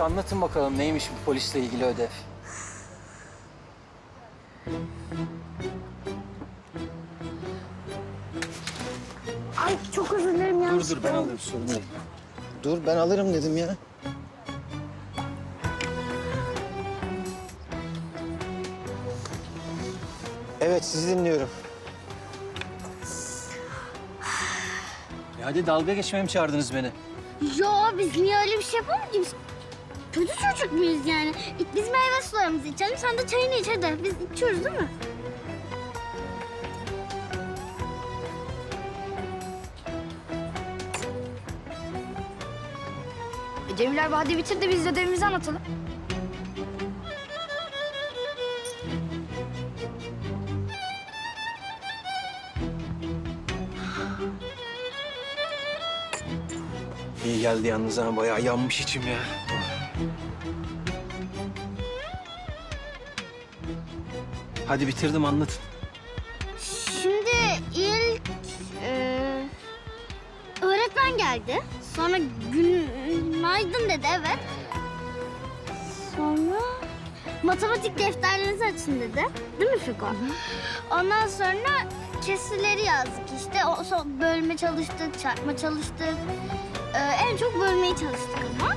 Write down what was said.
Anlatın bakalım neymiş bu polisle ilgili ödev? Ay çok özür dilerim ya. Dur dur ben alırım sorun değil. Dur ben alırım dedim ya. Evet sizi dinliyorum. Ya hadi dalga geçmeye mi çağırdınız beni? Yo biz niye öyle bir şey yapamayız? Kötü çocuk muyuz yani? Biz meyve sularımızı içelim, sen de çayını iç hadi. Biz içiyoruz değil mi? E, Cemil abi hadi bitir de biz de ödevimizi anlatalım. İyi geldi yalnız ha bayağı yanmış içim ya. Hadi bitirdim anlatın. Şimdi ilk e, öğretmen geldi. Sonra günaydın dedi evet. Sonra matematik defterlerinizi açın dedi. Değil mi Fiko? Ondan sonra kesirleri yazdık işte. O, so- bölme çalıştık, çarpma çalıştık. Ee, en çok bölmeyi çalıştık ama.